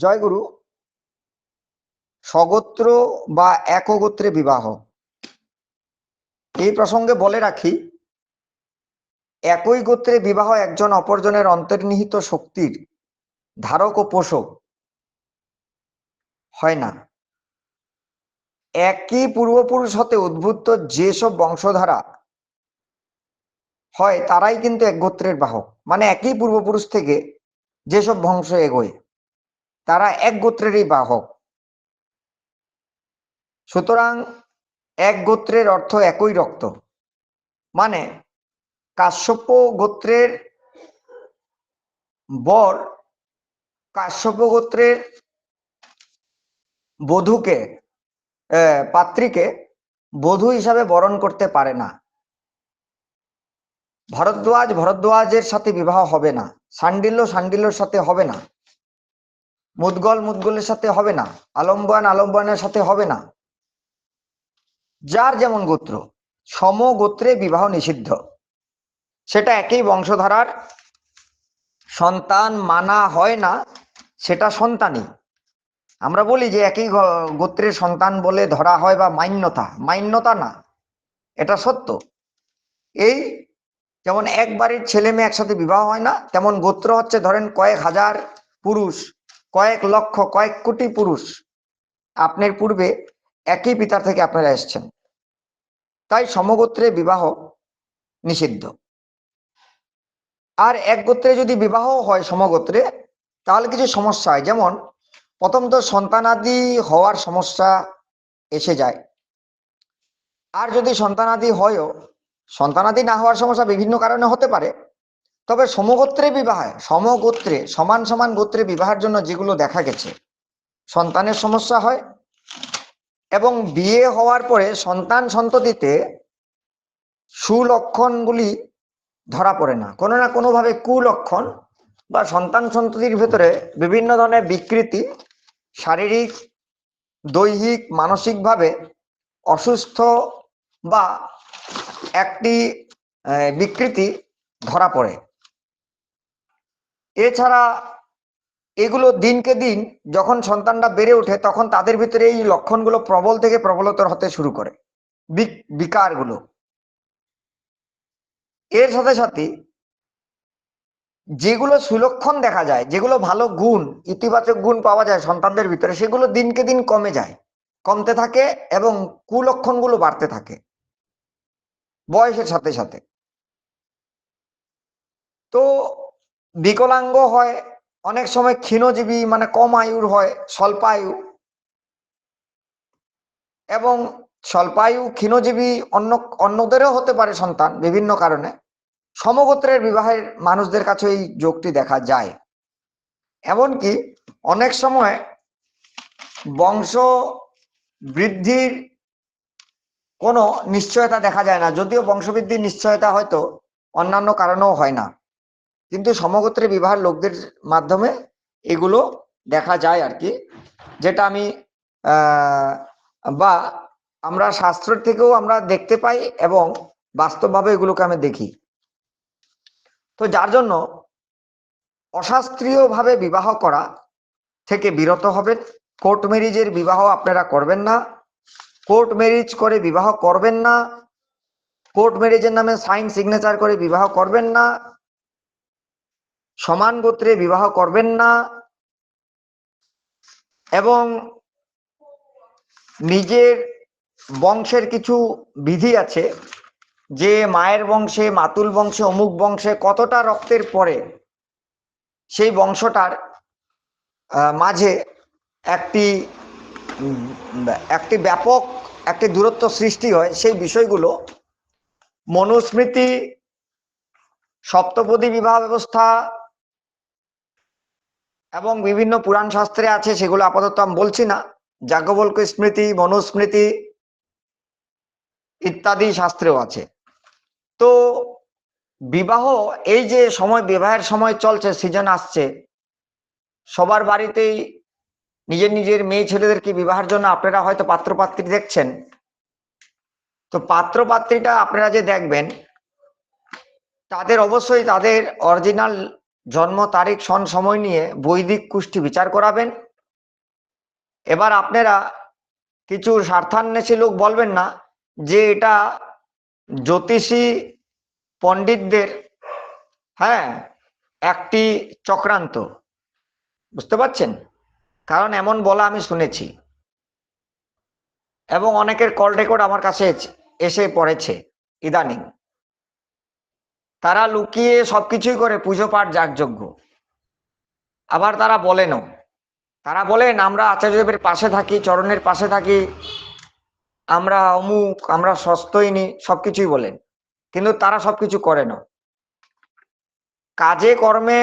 জয়গুরু স্বগোত্র বা একগোত্রে বিবাহ। এই প্রসঙ্গে বলে রাখি, একই গোত্রে বিবাহ একজন অপরজনের অন্তর্নিহিত শক্তির ধারক ও পোষক। হয় না। একই পূর্বপুরুষ হতে উদ্ভূত যেসব বংশধারা হয়, তারাই কিন্তু এক গোত্রের বাহক। মানে একই পূর্বপুরুষ থেকে যেসব বংশ এগোয়। তারা এক গোত্রেরই বাহক। সুতরাং এক গোত্রের অর্থ একই রক্ত। মানে কাশ্যপ গোত্রের বর কাশ্যপ গোত্রের বধূকে পাত্রীকে বধূ হিসাবে বরণ করতে পারে না। ভরদ্বাজ ভরদ্বাজের সাথে বিবাহ হবে না। সান্ডিল্য সান্ডিল্যর সাথে হবে না। মুদগল মুদগলের সাথে হবে না, আলম্বয়ান আলম্বয়ানের সাথে হবে না। যার যেমন গোত্র সম গোত্রে বিবাহ নিষিদ্ধ। সেটা একই বংশধারার। সন্তান মানা হয় না, সেটা সন্তানই। আমরা বলি যে একই গোত্রের সন্তান বলে ধরা হয় বা মান্যতা মান্যতা না, এটা সত্য। এই যেমন এক বাড়ির ছেলে মেয়ে একসাথে বিবাহ হয় না, তেমন গোত্র হচ্ছে ধরেন কয়েক হাজার পুরুষ। কয়েক লক্ষ, কয়েক কোটি পুরুষ আপনার পূর্বে একই পিতা থেকে আপনারা এসছেন। তাই সমগোত্রে বিবাহ নিষিদ্ধ। আর এক গোত্রে যদি বিবাহ হয় সমগোত্রে, তাহলে কিছু সমস্যা হয়। যেমন, প্রথম তো সন্তানাদি হওয়ার সমস্যা এসে যায়। আর যদি সন্তানাদি হয়ও, সন্তানাদি না হওয়ার সমস্যা বিভিন্ন কারণে হতে পারে। তবে সমগোত্রে বিবাহে, সমগোত্রে, সমান সমান গোত্রে বিবাহের জন্য যেগুলো দেখা গেছে, সন্তানের সমস্যা হয় এবং বিয়ে হওয়ার পরে সন্তান সন্ততিতে সুলক্ষণগুলি ধরা পড়ে না। কোনো না কোনোভাবে কুলক্ষণ বা সন্তান সন্ততির ভেতরে বিভিন্ন ধরনের বিকৃতি শারীরিক, দৈহিক, মানসিকভাবে অসুস্থ বা একটি বিকৃতি ধরা পড়ে। এছাড়া এগুলো দিনকে দিন যখন সন্তানটা বেড়ে ওঠে, তখন তাদের ভিতরে এই লক্ষণগুলো প্রবল থেকে প্রবলতর হতে শুরু করে। বিক- বিকারগুলো। এর সাথে সাথে যেগুলো সুলক্ষণ দেখা যায়, যেগুলো ভালো গুণ, ইতিবাচক গুণ পাওয়া যায় সন্তানদের ভিতরে, সেগুলো দিনকে দিন কমে যায়। কমতে থাকে এবং কুলক্ষণগুলো বাড়তে থাকে বয়সের সাথে সাথে। তো বিকলাঙ্গ হয়, অনেক সময় ক্ষীণজীবী মানে কম আয়ুর হয়, স্বল্পায়ু। এবং স্বল্পায়ু, ক্ষীণজীবী অন্য, অন্যদেরও হতে পারে সন্তান বিভিন্ন কারণে। সমগোত্রের বিবাহের মানুষদের কাছে এই যোগটি দেখা যায়। এমনকি অনেক সময় বংশ বৃদ্ধির কোনো নিশ্চয়তা দেখা যায় না, যদিও বংশবৃদ্ধির নিশ্চয়তা হয়তো অন্যান্য কারণেও হয় না। কিন্তু সমগোত্রে বিবাহের লোকদের মাধ্যমে এগুলো দেখা যায় আর কি। যেটা আমি বা আমরা শাস্ত্র থেকেও আমরা দেখতে পাই এবং বাস্তবভাবে এগুলোকে আমি দেখি। তো যার জন্য অশাস্ত্রীয় ভাবে বিবাহ করা থেকে বিরত হবেন। কোর্ট ম্যারিজের বিবাহ আপনারা করবেন না। কোর্ট ম্যারিজ করে বিবাহ করবেন না। কোর্ট ম্যারেজের নামে সাইন সিগনেচার করে বিবাহ করবেন না। সমান গোত্রে বিবাহ করবেন না এবং নিজের বংশের কিছু বিধি আছে, যে মায়ের বংশে, মাতুল বংশে, অমুক বংশে কতটা রক্তের পরে সেই বংশটার মাঝে একটি একটি ব্যাপক, একটি দূরত্ব সৃষ্টি হয়, সেই বিষয়গুলো মনুস্মৃতি, সপ্তপদী বিবাহ ব্যবস্থা এবং বিভিন্ন পুরাণ শাস্ত্রে আছে, সেগুলো আপাতত আমি বলছি না। যাজ্ঞবল্ক স্মৃতি, মনুস্মৃতি ইত্যাদি শাস্ত্রেও আছে। তো বিবাহ, এই যে সময়, বিবাহের সময় চলছে সিজন আসছে, সবার বাড়িতেই নিজের নিজের মেয়ে ছেলেদেরকে বিবাহের জন্য আপনারা হয়তো পাত্রপাত্রী দেখছেন। তো পাত্র পাত্রীটা আপনারা যে দেখবেন, তাদের অবশ্যই তাদের অরিজিনাল জন্ম, তারিখ, সন, সময় নিয়ে বৈদিক কুষ্টি বিচার করাবেন। এবার আপনারা কিছু স্বার্থান্বেষী লোক বলবেন না যে এটা জ্যোতিষী পণ্ডিতদের হ্যাঁ একটি চক্রান্ত। বুঝতে পারছেন? কারণ এমন বলা আমি শুনেছি। এবং অনেকের কল রেকর্ড আমার কাছে এসে- পড়েছে, ইদানিং। তারা লুকিয়ে সবকিছুই করে পুজো পাঠ যাগযজ্ঞ। আবার তারা বলেনও তারা বলেন আমরা আচার্যদেবের পাশে থাকি, চরণের পাশে থাকি। আমরা অমুক, আমরা সস্তই সস্তইনি, সবকিছুই বলেন। কিন্তু তারা সবকিছু করে না কাজে, কর্মে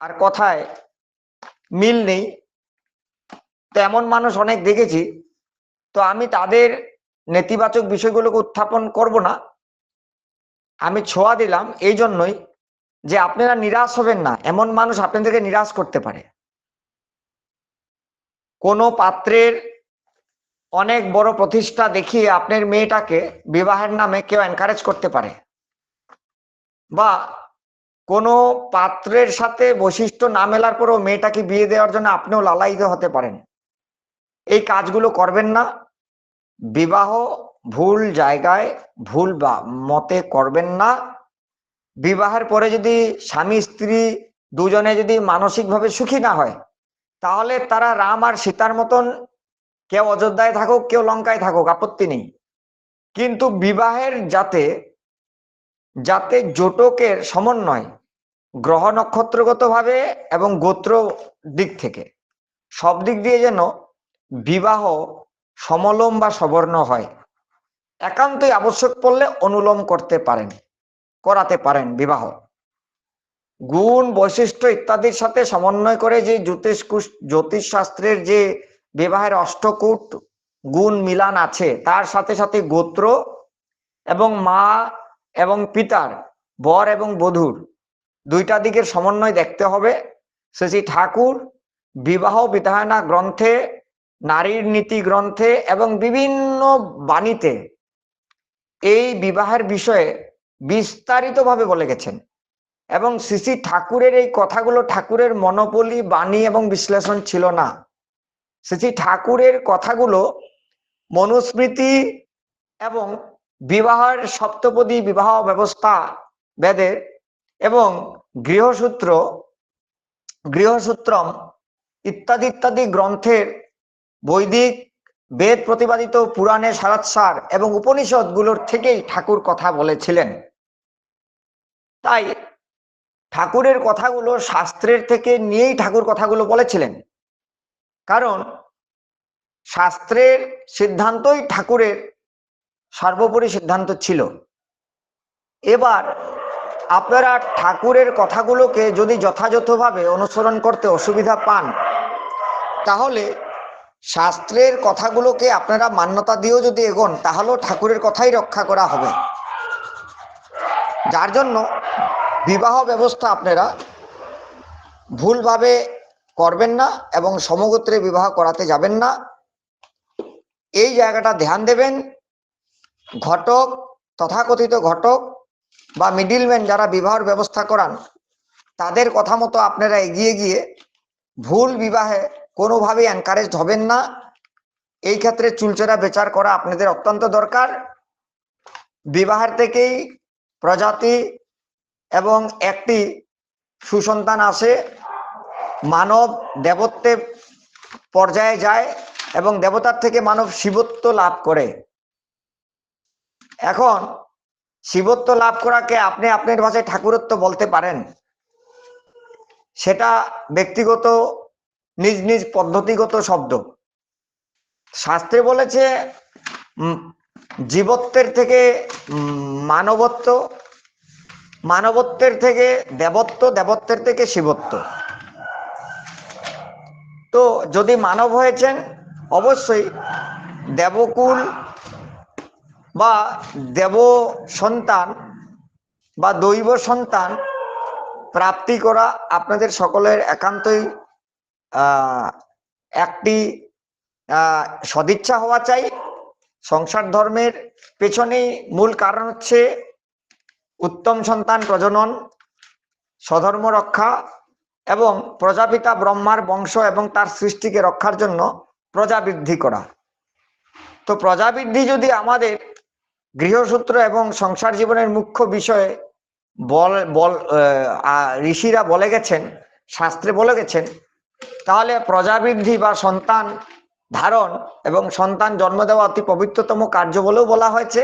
আর কথায় মিল নেই। তো এমন মানুষ অনেক দেখেছি। তো আমি তাদের নেতিবাচক বিষয়গুলোকে উত্থাপন করব না। আমি ছোঁয়া দিলাম এই জন্যই যে আপনারা নিরাশ হবেন না। এমন মানুষ আপনাদেরকে নিরাশ করতে পারে। কোনো পাত্রের অনেক বড় প্রতিষ্ঠা দেখিয়ে আপনার মেয়েটাকে বিবাহের নামে কেউ এনকারেজ করতে পারে। বা কোনো পাত্রের সাথে বৈশিষ্ট্য না মেলার পরেও মেয়েটাকে বিয়ে দেওয়ার জন্য আপনিও লালায়িত হতে পারেন। এই কাজগুলো করবেন না। বিবাহ ভুল জায়গায় ভুল বা মতে করবেন না। বিবাহের পরে যদি স্বামী, স্ত্রী দুজনে যদি মানসিকভাবে সুখী না হয়, তাহলে তারা রাম আর সীতার মতন কেউ অযোধ্যায় থাকুক, কেউ লঙ্কায় থাকুক, আপত্তি নেই। কিন্তু বিবাহের যাতে যাতে জোটকের সমন্বয় গ্রহ নক্ষত্রগত ভাবে এবং গোত্র দিক থেকে, সব দিক দিয়ে যেন বিবাহ সমলম বা সবর্ণ হয়। একান্তই আবশ্যক পড়লে অনুলোম করতে পারেন, করাতে পারেন বিবাহ। গুণ, বৈশিষ্ট্য ইত্যাদির সাথে সমন্বয় করে যে জ্যোতিষ জ্যোতিষ শাস্ত্রের যে বিবাহের অষ্টকূট গুণ মিলান আছে, তার সাথে সাথে গোত্র এবং মা এবং পিতার, বর এবং বধূর দুইটা দিকের সমন্বয় দেখতে হবে। শ্রী ঠাকুর বিবাহ বিধায়না গ্রন্থে, নারীর নীতি গ্রন্থে এবং বিভিন্ন বাণীতে এই বিবাহের বিষয়ে বিস্তারিতভাবে বলে গেছেন। এবং শ্রী ঠাকুরের এই কথাগুলো ঠাকুরের মনোপলি, বাণী এবং বিশ্লেষণ ছিল না। শ্রী ঠাকুরের কথাগুলো মনুস্মৃতি এবং বিবাহের সপ্তপদী বিবাহ ব্যবস্থা বেদের এবং গৃহসূত্র, গৃহসূত্রম ইত্যাদি ইত্যাদি গ্রন্থের বৈদিক বেদ প্রতিপাদিত পুরাণে সারাৎসার এবং উপনিষদগুলোর থেকেই ঠাকুর কথা বলেছিলেন। তাই ঠাকুরের কথাগুলো শাস্ত্রের থেকে নিয়েই ঠাকুর কথাগুলো বলেছিলেন। কারণ শাস্ত্রের সিদ্ধান্তই ঠাকুরের সর্বোপরি সিদ্ধান্ত ছিল। এবার আপনারা ঠাকুরের কথাগুলোকে যদি যথাযথভাবে অনুসরণ করতে অসুবিধা পান, তাহলে শাস্ত্রের কথাগুলোকে আপনারা মান্যতা দিয়েও যদি এগোন, তাহলেও ঠাকুরের কথাই রক্ষা করা হবে। যার জন্য বিবাহ ব্যবস্থা আপনারা ভুলভাবে করবেন না এবং সমগোত্রে বিবাহ করাতে যাবেন না। এই জায়গাটা ধ্যান দেবেন। ঘটক, তথাকথিত ঘটক বা মিডিলম্যান যারা বিবাহর ব্যবস্থা করান, তাদের কথা মতো আপনারা এগিয়ে গিয়ে ভুল বিবাহে কোনোভাবেই এনকারেজ হবেন না। এই ক্ষেত্রে চুলচেরা বিচার করা আপনাদের অত্যন্ত দরকার। বিবাহের থেকেই প্রজাতি এবং একটি সুসন্তান আসে, মানব দেবত্বে পর্যায়ে যায় এবং দেবতার থেকে মানব শিবত্ব লাভ করে। এখন শিবত্ব লাভ করাকে আপনি আপনার ভাষায় ঠাকুরত্ব বলতে পারেন। সেটা ব্যক্তিগত নিজ নিজ পদ্ধতিগত শব্দ। শাস্ত্রে বলেছে জীবত্বের থেকে মানবত্ব, মানবত্বের থেকে দেবত্ব, দেবত্বের থেকে শিবত্ব। তো যদি মানব হয়েছেন, অবশ্যই দেবকুল বা দেব সন্তান বা দৈব সন্তান প্রাপ্তি করা আপনাদের সকলের একান্তই একটি সদিচ্ছা হওয়া চাই। সংসার ধর্মের পেছনেই মূল কারণ হচ্ছে উত্তম সন্তান প্রজনন, স্বধর্ম রক্ষা এবং প্রজাপিতা ব্রহ্মার বংশ এবং তার সৃষ্টিকে রক্ষার জন্য প্রজা বৃদ্ধি করা। তো প্রজা বৃদ্ধি যদি আমাদের গৃহসূত্র এবং সংসার জীবনের মুখ্য বিষয়ে বল বল ঋষিরা বলে গেছেন, শাস্ত্রে বলে গেছেন তাহলে প্রজাবৃদ্ধি বা সন্তান ধারণ এবং সন্তান জন্ম দেওয়া অতি পবিত্রতম কার্য বলেও বলা হয়েছে।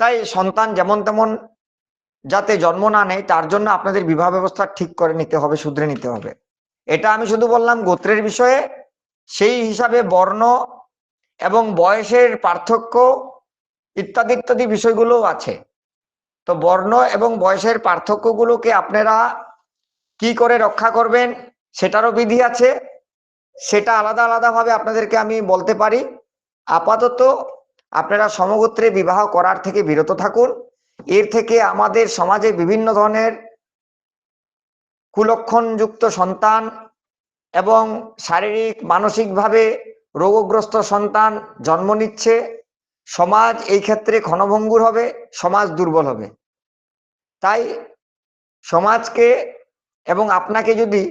তাই সন্তান যেমন তেমন যাতে জন্ম না নেয়, তার জন্য আপনাদের বিবাহ ব্যবস্থা ঠিক করে নিতে হবে, শুধরে নিতে হবে। এটা আমি শুধু বললাম গোত্রের বিষয়ে। সেই হিসাবে বর্ণ এবং বয়সের পার্থক্য ইত্যাদি ইত্যাদি বিষয়গুলো আছে। তো বর্ণ এবং বয়সের পার্থক্যগুলোকে আপনারা কি করে রক্ষা করবেন? সেটারও বিধি আছে। সেটা আলাদা আলাদা ভাবে আপনাদেরকে আমি বলতে পারি। আপাতত আপনারা সমগোত্রে বিবাহ করার থেকে বিরত থাকুন। এর থেকে আমাদের সমাজে বিভিন্ন ধরনের কুলক্ষণযুক্ত সন্তান এবং শারীরিক, মানসিকভাবে রোগগ্রস্ত সন্তান জন্ম নিচ্ছে। সমাজ এই ক্ষেত্রে ক্ষণভঙ্গুর হবে, সমাজ দুর্বল হবে। তাই সমাজকে এবং আপনাকে যদি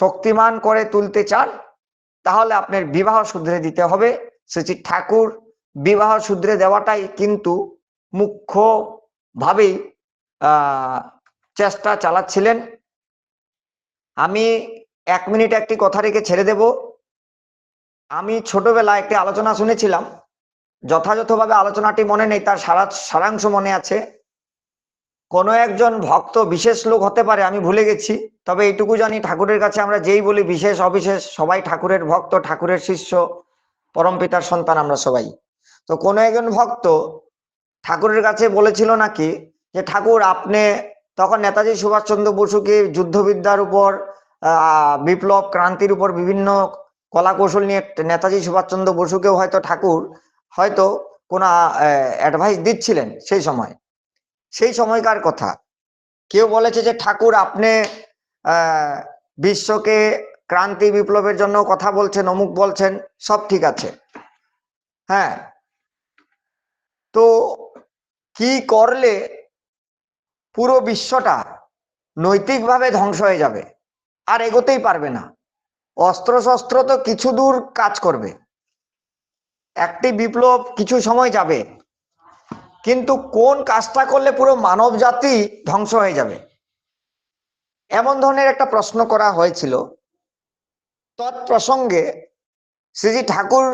শক্তিমান করে তুলতে চান, তাহলে আপনার বিবাহ শুধরে দিতে হবে। শ্রী ঠাকুর, বিবাহ শুধরে দেওয়াটাই কিন্তু মুখ্য ভাবেই চেষ্টা চালাচ্ছিলেন। আমি এক মিনিট একটি কথা রেখে ছেড়ে দেব। আমি ছোটবেলায় একটি আলোচনা শুনেছিলাম। যথাযথভাবে আলোচনাটি মনে নেই, তার সারা সারাংশ মনে আছে। কোনো একজন ভক্ত বিশেষ লোক হতে পারে, আমি ভুলে গেছি। তবে এইটুকু জানি, ঠাকুরের কাছে আমরা যেই বলি বিশেষ, অবিশেষ, সবাই ঠাকুরের ভক্ত, ঠাকুরের শিষ্য, পরম পিতার সন্তান আমরা সবাই। তো কোনো একজন ভক্ত ঠাকুরের কাছে বলেছিল নাকি যে, ঠাকুর, আপনি তখন নেতাজি সুভাষচন্দ্র বসুকে যুদ্ধবিদ্যার উপর বিপ্লব ক্রান্তির উপর বিভিন্ন কলা কৌশল নিয়ে নেতাজি সুভাষচন্দ্র বসুকেও হয়তো ঠাকুর হয়তো কোন অ্যাডভাইস দিচ্ছিলেন সেই সময়। সেই সময়কার কথা। কেউ বলেছে যে, ঠাকুর, আপনি বিশ্বকে ক্রান্তি বিপ্লবের জন্য কথা বলছেন, অমুক বলছেন, সব ঠিক আছে। হ্যাঁ। তো কি করলে পুরো বিশ্বটা নৈতিকভাবে ধ্বংস হয়ে যাবে? আর এগোতেই পারবে না। অস্ত্র শস্ত্র তো কিছু দূর কাজ করবে। একটি বিপ্লব কিছু সময় যাবে। কিন্তু কোন কাজটা করলে পুরো মানব জাতি ধ্বংস হয়ে যাবে? এমন ধরনের একটা প্রশ্ন করা হয়েছিল। তৎপ্রসঙ্গে শ্রীজি ঠাকুর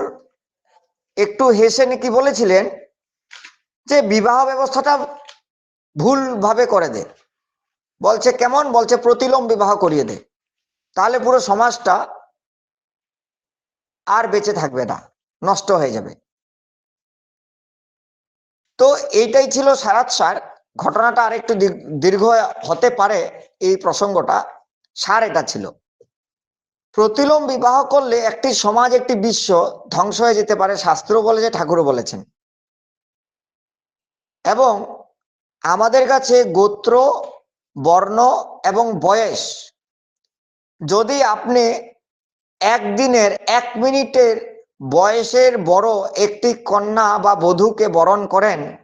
একটু হেসে নাকি বলেছিলেন যে বিবাহ ব্যবস্থাটা ভুল ভাবে করে দে। বলছে কেমন? বলছে প্রতিলোম বিবাহ করিয়ে দে। তাহলে পুরো সমাজটা আর বেঁচে থাকবে না, নষ্ট হয়ে যাবে। তো এইটাই ছিল সারাত সার ঘটনাটা আর একটু দীর্ঘ হতে পারে এই প্রসঙ্গটা। সার এটা ছিল। প্রতিলোম বিবাহ করলে একটি সমাজ, একটি বিশ্ব ধ্বংস হয়ে যেতে পারে, শাস্ত্র বলে যে ঠাকুরও বলেছেন। এবং আমাদের কাছে গোত্র, বর্ণ এবং বয়স, যদি আপনি একদিনের এক মিনিটের বয়সের বড় একটি কন্যা বা বধূকে বরণ করেন।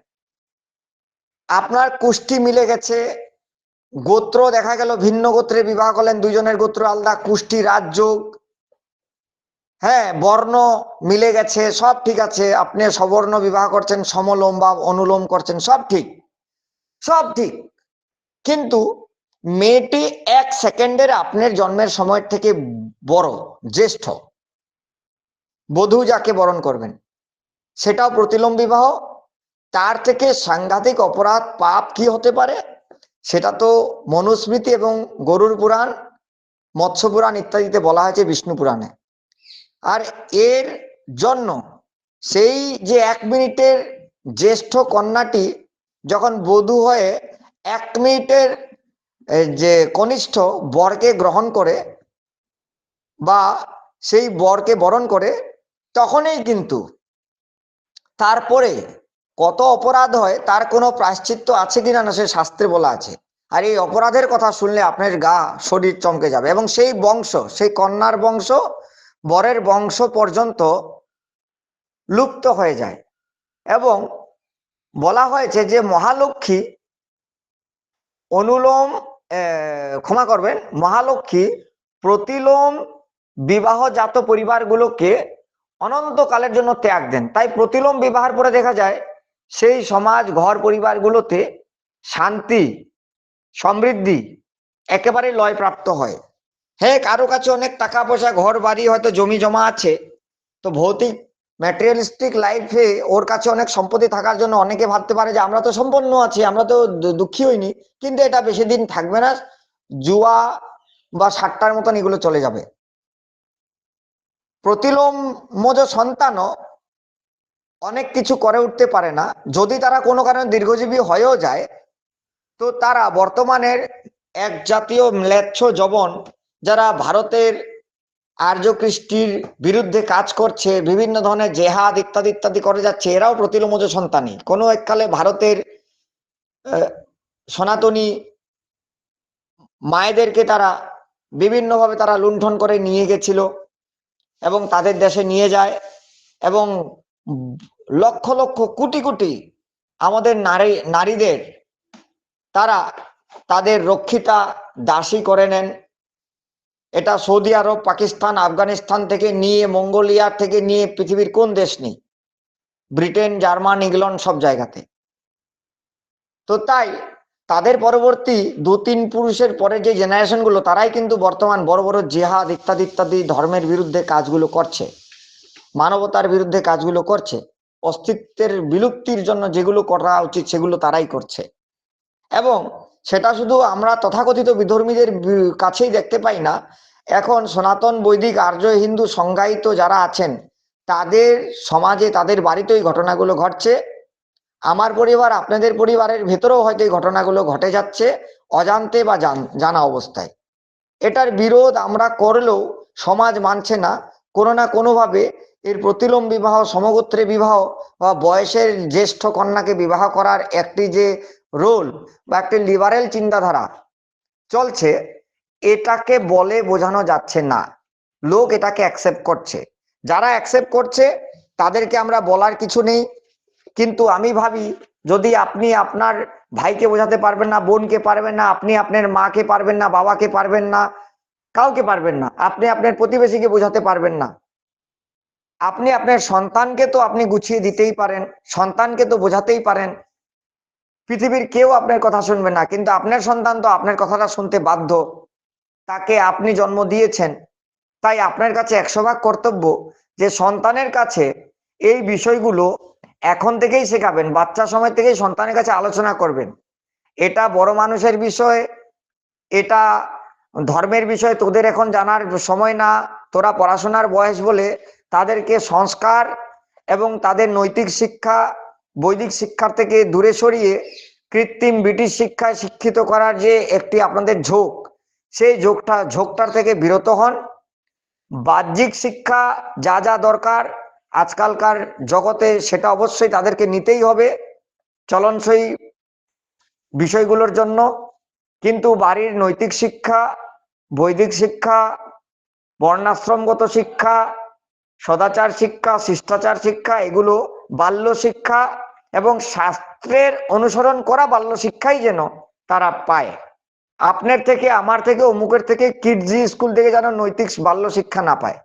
আপনার কুষ্টি মিলে গেছে। গোত্র দেখা গেল, ভিন্ন গোত্রে বিবাহ করলেন, দুজনের গোত্র আলাদা, কুষ্টি, রাজ্য। হ্যাঁ বর্ণ মিলে গেছে, সব ঠিক আছে। আপনি সবর্ণ বিবাহ করছেন, সমলোম বা অনুলোম করছেন, সব ঠিক। সব ঠিক। কিন্তু মেয়েটি এক সেকেন্ডের আপনার জন্মের সময় থেকে বড়, জ্যেষ্ঠ। বধূ যাকে বরণ করবেন, সেটাও প্রতিলোম বিবাহ তার থেকে সাংঘাতিক অপরাধ পাপ কি হতে পারে, সেটা তো মনুস্মৃতি এবং গরুর পুরাণ, মৎস্য পুরাণ ইত্যাদিতে বলা হয়েছে বিষ্ণু পুরাণে। আর এর জন্য সেই যে এক মিনিটের জ্যেষ্ঠ কন্যাটি যখন বধূ হয়ে এক মিনিটের যে কনিষ্ঠ বরকে গ্রহণ করে বা সেই বরকে বরণ করে তখনই কিন্তু তারপরে কত অপরাধ হয়, তার কোনো প্রায়শ্চিত্ত আছে কিনা না সে শাস্ত্রে বলা আছে। আর এই অপরাধের কথা শুনলে আপনার গা, শরীর চমকে যাবে এবং সেই বংশ, সেই কন্যার বংশ, বরের বংশ পর্যন্ত লুপ্ত হয়ে যায়। এবং বলা হয়েছে যে মহালক্ষ্মী অনুলোম ক্ষমা করবেন, মহালক্ষ্মী প্রতিলোম বিবাহজাত পরিবারগুলোকে অনন্তকালের জন্য ত্যাগ দেন। তাই প্রতিলোম বিবাহের পরে দেখা যায়, সেই সমাজ, ঘর পরিবারগুলোতে শান্তি, সমৃদ্ধি একেবারে লয় প্রাপ্ত হয়। হ্যাঁ কারও কাছে অনেক টাকা পয়সা ঘর বাড়ি হয়তো জমি জমা আছে, তো ভৌতিক ম্যাটেরিয়ালিস্টিক লাইফে ওর কাছে অনেক সম্পত্তি থাকার জন্য অনেকে ভাবতে পারে যে, আমরা তো সম্পন্ন আছি, আমরা তো দুঃখী হইনি, কিন্তু এটা বেশি দিন থাকবে না, জুয়া বা সাতটার মতন এগুলো চলে যাবে। প্রতিলোমজ সন্তানও অনেক কিছু করে উঠতে পারে না। যদি তারা কোনো কারণে দীর্ঘজীবী হয়েও যায়, তো তারা বর্তমানের এক জাতীয় ম্লেচ্ছ জবন যারা ভারতের আর্য কৃষ্টির বিরুদ্ধে কাজ করছে, বিভিন্ন ধরনের জেহাদ ইত্যাদি ইত্যাদি করে যাচ্ছে, এরাও প্রতিলোমজ সন্তানই। কোনো এককালে ভারতের সনাতনী মায়েদেরকে তারা বিভিন্নভাবে তারা লুণ্ঠন করে নিয়ে গেছিল। এবং তাদের দেশে নিয়ে যায় এবং লক্ষ লক্ষ কোটি কোটি আমাদের নারী, নারীদের তারা তাদের রক্ষিতা দাসী করে নেন। এটা সৌদি আরব, পাকিস্তান, আফগানিস্তান থেকে নিয়ে, মঙ্গোলিয়া থেকে নিয়ে পৃথিবীর কোন দেশ নেই? ব্রিটেন, জার্মান, ইংল্যান্ড সব জায়গাতে। তো তাই তাদের পরবর্তী দু তিন পুরুষের পরে যে জেনারেশনগুলো, তারাই কিন্তু বর্তমান বড় বড় জেহাদ ইত্যাদি ইত্যাদি ধর্মের বিরুদ্ধে কাজগুলো করছে। মানবতার বিরুদ্ধে কাজগুলো করছে। অস্তিত্বের বিলুপ্তির জন্য যেগুলো করা উচিত, সেগুলো তারাই করছে। এবং সেটা শুধু আমরা তথাকথিত বিধর্মীদের কাছেই দেখতে পাই না। এখন সনাতন বৈদিক আর্য হিন্দু সংজ্ঞায়িত যারা আছেন, তাদের সমাজে, তাদের বাড়িতেই ঘটনাগুলো ঘটছে। আমার পরিবার আপনাদের পরিবারের ভেতরেও হয়তো এই ঘটনাগুলো ঘটে যাচ্ছে, অজান্তে বা জান- অবস্থায়। এটার বিরোধ আমরা করলেও সমাজ মানছে না। কোনো না কোনোভাবে এর প্রতিলোম বিবাহ, সমগোত্রে বিবাহ বা বয়সের জ্যেষ্ঠ কন্যাকে বিবাহ করার একটি যে রোল বা একটি লিবারেল চিন্তাধারা চলছে, এটাকে বলে বোঝানো যাচ্ছে না। লোক এটাকে অ্যাকসেপ্ট করছে। যারা অ্যাকসেপ্ট করছে, তাদেরকে আমরা বলার কিছু নেই। কিন্তু আমি ভাবি, যদি আপনি আপনার ভাইকে বোঝাতে পারবেন না, বোনকে পারবেন না, আপনি আপনার মাকে পারবেন না, বাবাকে পারবেন না, কাউকে পারবেন না, আপনি আপনার প্রতিবেশীকে বোঝাতে পারবেন না। আপনি আপনার সন্তানকে তো আপনি গুছিয়ে দিতেই পারেন, সন্তানকে তো বোঝাতেই পারেন। পৃথিবীর কেউ আপনার কথা শুনবে না, কিন্তু আপনার সন্তান তো আপনার কথাটা শুনতে বাধ্য। তাকে আপনি জন্ম দিয়েছেন, তাই আপনার কাছে একশো ভাগ কর্তব্য যে সন্তানের কাছে এই বিষয়গুলো এখন থেকেই শেখাবেন, বাচ্চা সময় থেকেই সন্তানের কাছে আলোচনা করবেন। এটা বড় মানুষের বিষয়, এটা ধর্মের বিষয়, তোদের এখন জানার সময় না, তোরা পড়াশোনার বয়স বলে তাদেরকে সংস্কার এবং তাদের নৈতিক শিক্ষা, বৈদিক শিক্ষার থেকে দূরে সরিয়ে কৃত্রিম ব্রিটিশ শিক্ষায় শিক্ষিত করার যে একটি আপনাদের ঝোঁক, সেই ঝোঁকটা, ঝোঁকটার থেকে বিরত হন। বাহ্যিক শিক্ষা যা যা দরকার আজকালকার জগতে সেটা অবশ্যই তাদেরকে নিতেই হবে চলনসই বিষয়গুলোর জন্য। কিন্তু বাড়ির নৈতিক শিক্ষা, বৈদিক শিক্ষা, বর্ণাশ্রমগত শিক্ষা, সদাচার শিক্ষা, শিষ্টাচার শিক্ষা, এগুলো বাল্য শিক্ষা এবং শাস্ত্রের অনুসরণ করা বাল্য শিক্ষাই যেন তারা পায়। আপনার থেকে, আমার থেকে, অমুকের থেকে, কিডজি স্কুল থেকে যেন নৈতিক বাল্য শিক্ষা না পায়।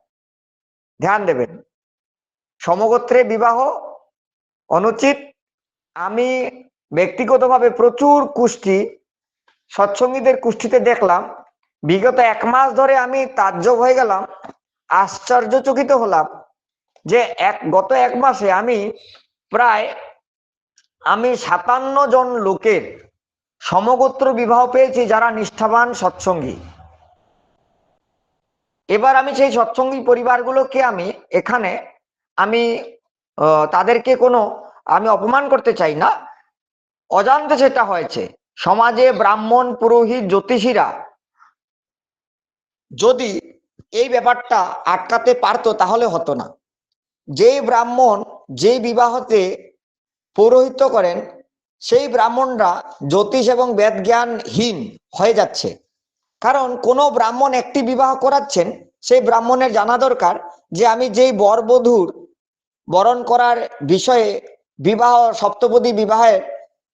ধ্যান দেবেন। সমগোত্রে বিবাহ অনুচিত। আমি ব্যক্তিগতভাবে প্রচুর কুষ্টি, সৎসঙ্গীদের কুষ্টিতে দেখলাম। বিগত এক মাস ধরে আমি তাজ্জব হয়ে গেলাম, আশ্চর্যচকিত হলাম যে এক, গত এক মাসে আমি প্রায়, আমি সাতান্ন জন লোকের সমগোত্র বিবাহ পেয়েছি যারা নিষ্ঠাবান সৎসঙ্গী। এবার আমি সেই সৎসঙ্গী পরিবারগুলোকে আমি এখানে আমি তাদেরকে কোনো, আমি অপমান করতে চাই না। অজান্তে সেটা হয়েছে। সমাজে ব্রাহ্মণ, পুরোহিত, জ্যোতিষীরা যদি এই ব্যাপারটা আটকাতে পারতো তাহলে হতো না। যেই ব্রাহ্মণ যেই বিবাহতে পৌরোহিত্য করেন, সেই ব্রাহ্মণরা জ্যোতিষ এবং বেদ জ্ঞানহীন হয়ে যাচ্ছে। কারণ কোনো ব্রাহ্মণ একটি বিবাহ করাচ্ছেন, সেই ব্রাহ্মণের জানা দরকার যে আমি যেই বর বধূর বরণ করার বিষয়ে বিবাহ, সপ্তপদী বিবাহের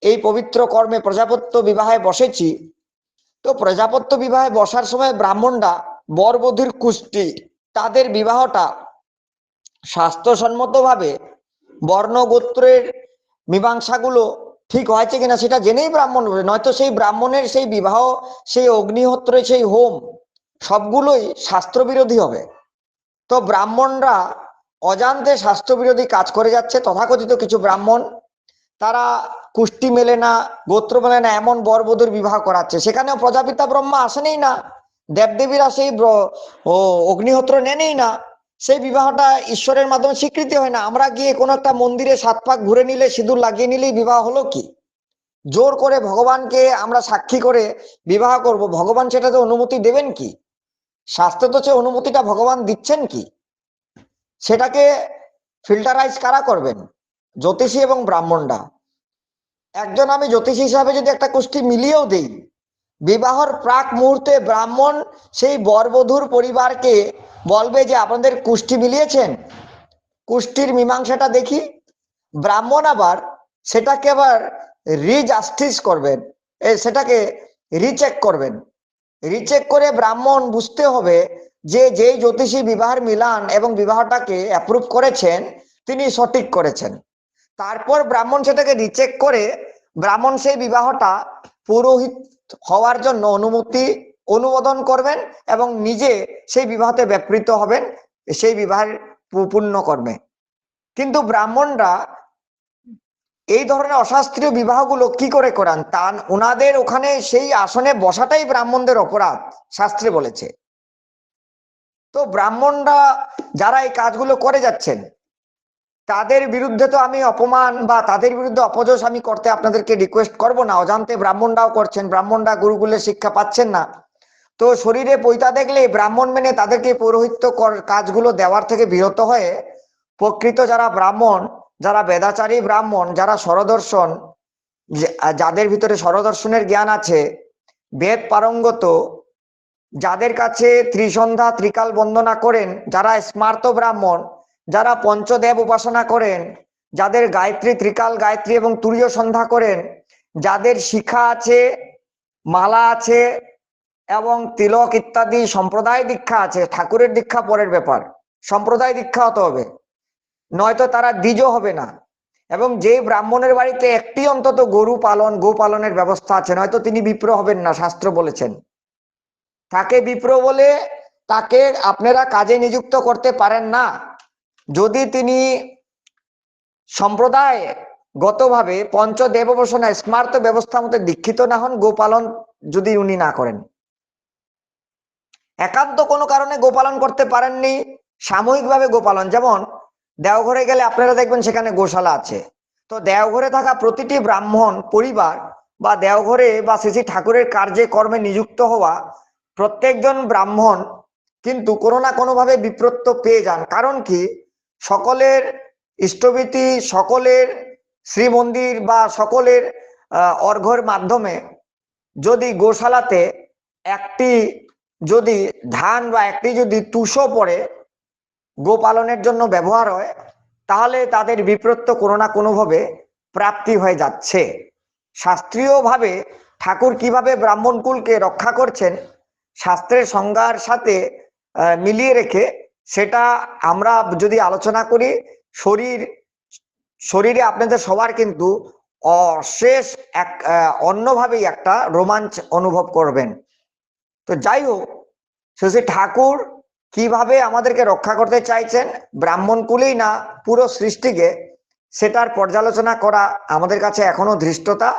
এই পবিত্র কর্মে প্রজাপত্য বিবাহে বসেছি। তো প্রজাপত্য বিবাহে বসার সময় ব্রাহ্মণরা বর বধূর কুষ্টি, তাদের বিবাহটা স্বাস্থ্যসম্মতভাবে বর্ণগোত্রের মীমাংসাগুলো ঠিক হয়েছে কিনা সেটা জেনেই ব্রাহ্মণ নয়তো সেই ব্রাহ্মণের সেই বিবাহ, সেই অগ্নিহোত্রে, সেই হোম সবগুলোই শাস্ত্রবিরোধী হবে। তো ব্রাহ্মণরা অজান্তে শাস্ত্রবিরোধী কাজ করে যাচ্ছে, তথাকথিত কিছু ব্রাহ্মণ। তারা কুষ্টি মেলে না, গোত্র মেলে না, এমন বরবধূর বিবাহ করাচ্ছে। সেখানেও প্রজাপিতা ব্রহ্মা আসেনই না। দেবদেবীরা সেই অগ্নিহোত্র নেনেই না। সেই বিবাহটা ঈশ্বরের মাধ্যমে স্বীকৃতি হয় না। আমরা গিয়ে কোনো একটা মন্দিরে সাত পাক ঘুরে নিলে, সিঁদুর লাগিয়ে নিলেই বিবাহ হলো কি? জোর করে ভগবানকে আমরা সাক্ষী করে বিবাহ করব। ভগবান সেটাতে অনুমতি দেবেন কি? শাস্ত্রে তো সে অনুমতিটা ভগবান দিচ্ছেন কি? সেটাকে ফিল্টারাইজ কারা করবেন? জ্যোতিষী এবং ব্রাহ্মণরা। একজন আমি জ্যোতিষী হিসাবে যদি একটা কুষ্টি মিলিয়েও দেই, বিবাহর প্রাক মুহূর্তে ব্রাহ্মণ সেই বরবধূর পরিবারকে বলবে যে, আপনাদের কুষ্টি মিলিয়েছেন? কুষ্টির মীমাংসাটা দেখি, ব্রাহ্মণ আবার সেটাকে আবার রিজাস্টিস করবেন সেটাকে রিচেক করবেন। রিচেক করে ব্রাহ্মণ বুঝতে হবে যে যেই জ্যোতিষী বিবাহের মিলান এবং বিবাহটাকে অ্যাপ্রুভ করেছেন, তিনি সঠিক করেছেন। তারপর ব্রাহ্মণ সেটাকে রিচেক করে, ব্রাহ্মণ সেই বিবাহটা পুরোহিত হওয়ার জন্য অনুমতি অনুমোদন করবেন এবং নিজে সেই বিবাহতে ব্যাপৃত হবেন, সেই বিবাহের পূর্ণ কর্মে। কিন্তু ব্রাহ্মণরা এই ধরনের অশাস্ত্রীয় বিবাহগুলো কি করে করান? তা ওনাদের ওখানে সেই আসনে বসাটাই ব্রাহ্মণদের অপরাধ, শাস্ত্রে বলেছে। তো ব্রাহ্মণরা যারা এই কাজগুলো করে যাচ্ছেন, তাদের বিরুদ্ধে তো আমি অপমান বা তাদের বিরুদ্ধে অপযশ আমি করতে আপনাদেরকে রিকোয়েস্ট করব না। অজান্তে ব্রাহ্মণরাও করছেন, ব্রাহ্মণরা গুরুকুলের শিক্ষা পাচ্ছেন না। তো শরীরে পৈতা দেখলে ব্রাহ্মণ মেনে তাদেরকে পৌরোহিত্য কাজগুলো দেওয়ার থেকে বিরত হয়ে প্রকৃত যারা ব্রাহ্মণ, যারা বেদাচারী ব্রাহ্মণ, যারা স্বরদর্শন যাদের ভিতরে স্বরদর্শনের জ্ঞান আছে, বেদ পারঙ্গত যাদের কাছে ত্রিসন্ধ্যা ত্রিকাল বন্দনা করেন, যারা স্মার্ত ব্রাহ্মণ, যারা পঞ্চদেব উপাসনা করেন, যাদের গায়ত্রী ত্রিকাল, গায়ত্রী এবং তুরীয় সন্ধ্যা করেন, যাদের শিখা আছে, মালা আছে এবং তিলক ইত্যাদি সম্প্রদায় দীক্ষা আছে, ঠাকুরের দীক্ষা পরের ব্যাপার, সম্প্রদায় দীক্ষা হতে হবে। নয়তো তারা দ্বিজ হবে না। এবং যে ব্রাহ্মণের বাড়িতে একটি অন্তত গরু পালন গো পালনের ব্যবস্থা আছে, নয়তো তিনি বিপ্র হবেন না, শাস্ত্র বলেছেন। তাকে বিপ্র বলে তাকে আপনারা কাজে নিযুক্ত করতে পারেন না। যদি তিনি সম্প্রদায় গতভাবে পঞ্চদেব উপাসনা স্মার্ত ব্যবস্থা মতো দীক্ষিত না হন, গোপালন যদি উনি না করেন। একান্ত কোনো কারণে গোপালন করতে পারেননি, সাময়িকভাবে গোপালন। যেমন দেওঘরে গেলে আপনারা দেখবেন সেখানে গোশালা আছে। তো দেওঘরে থাকা প্রতিটি ব্রাহ্মণ, পরিবার বা দেওঘরে বা শ্রী ঠাকুরের কার্যে কর্মে নিযুক্ত হওয়া প্রত্যেকজন ব্রাহ্মণ কিন্তু কোনো না কোনোভাবে বিপ্রত্য পেয়ে যান। কারণ কি? সকলের ইষ্টভীতি সকলের শ্রীমন্দির বা সকলের আহ, অর্ঘ্যের মাধ্যমে যদি গোশালাতে একটি যদি ধান বা একটি যদি তুষো পড়ে গোপালনের জন্য ব্যবহার হয় তাহলে তাদের বিপ্রত্য কোনো না কোনোভাবে প্রাপ্তি হয়ে যাচ্ছে। শাস্ত্রীয়ভাবে ঠাকুর কীভাবে ব্রাহ্মণ কুলকে রক্ষা করছেন শাস্ত্রের সংজ্ঞার সাথে মিলিয়ে রেখে সেটা আমরা যদি আলোচনা করি, শরীর, শরীরে আপনাদের সবার কিন্তু অশেষ এক অন্যভাবেই একটা রোমাঞ্চ অনুভব করবেন। তো যাই হোক শ্রী ঠাকুর কীভাবে আমাদেরকে রক্ষা করতে চাইছেন, ব্রাহ্মণ কুলেই না, পুরো সৃষ্টিকে, সেটার পর্যালোচনা করা আমাদের কাছে এখনও ধৃষ্টতা।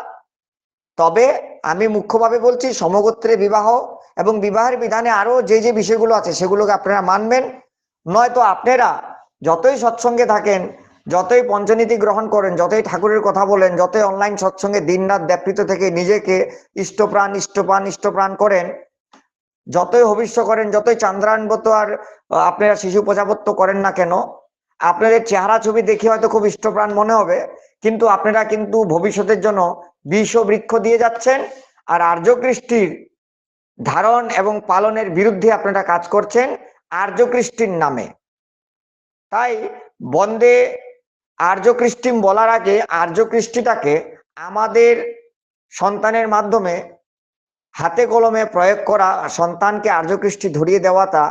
তবে আমি মুখ্যভাবে বলছি, সমগোত্রে বিবাহ এবং বিবাহের বিধানে আরও যে যে বিষয়গুলো আছে সেগুলোকে আপনারা মানবেন। নয়তো আপনারা যতই সৎসঙ্গে থাকেন, যতই পঞ্চনীতি গ্রহণ করেন, যতই ঠাকুরের কথা বলেন, যতই অনলাইন সৎসঙ্গে দিনরাত ব্যাপৃত থেকে নিজেকে ইষ্টপ্রাণ ইষ্টপ্রাণ ইষ্টপ্রাণ করেন, যতই ভবিষ্য করেন, যতই চান্দ্রায়ণবত আর আপনারা শিশু প্রজাপত্য করেন না কেন, আপনাদের চেহারা ছবি দেখে হয়তো খুব ইষ্টপ্রাণ মনে হবে, কিন্তু আপনারা কিন্তু ভবিষ্যতের জন্য বিষ বৃক্ষ দিয়ে যাচ্ছেন। আর আর্য কৃষ্টির ধারণ এবং পালনের বিরুদ্ধে আপনারা কাজ করছেন আর্য কৃষ্টির নামে। তাই বন্দে আর্য কৃষ্টিম বলার আগে আর্য কৃষ্টিটাকে আমাদের সন্তানের মাধ্যমে হাতে কলমে প্রয়োগ করা, সন্তানকে আর্য কৃষ্টি ধরিয়ে দেওয়াটা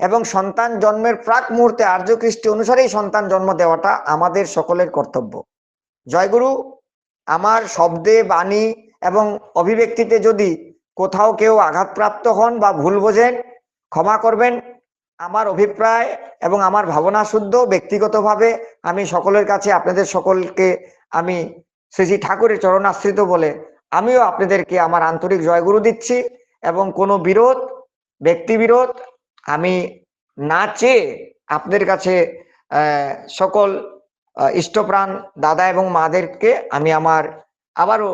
এবং সন্তান জন্মের প্রাক মুহূর্তে আর্য কৃষ্টি অনুসারেই সন্তান জন্ম দেওয়াটা আমাদের সকলের কর্তব্য। জয়গুরু, আমার শব্দে বাণী এবং অভিব্যক্তিতে যদি কোথাও কেউ আঘাতপ্রাপ্ত হন বা ভুল বোঝেন, ক্ষমা করবেন। আমার অভিপ্রায় এবং আমার ভাবনা শুদ্ধ, ব্যক্তিগতভাবে আমি সকলের কাছে, আপনাদের সকলকে আমি শ্রী শ্রী ঠাকুরের চরণাশ্রিত বলে আমিও আপনাদেরকে আমার আন্তরিক জয়গুরু দিচ্ছি এবং কোনো বিরোধ, ব্যক্তি বিরোধ আমি না চেয়ে আপনাদের কাছে সকল ইষ্টপ্রাণ দাদা এবং মাদেরকে আমি আমার আবারও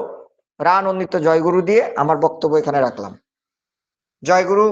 রানন্দিত জয়গুরু দিয়ে আমার বক্তব্য এখানে রাখলাম। জয়গুরু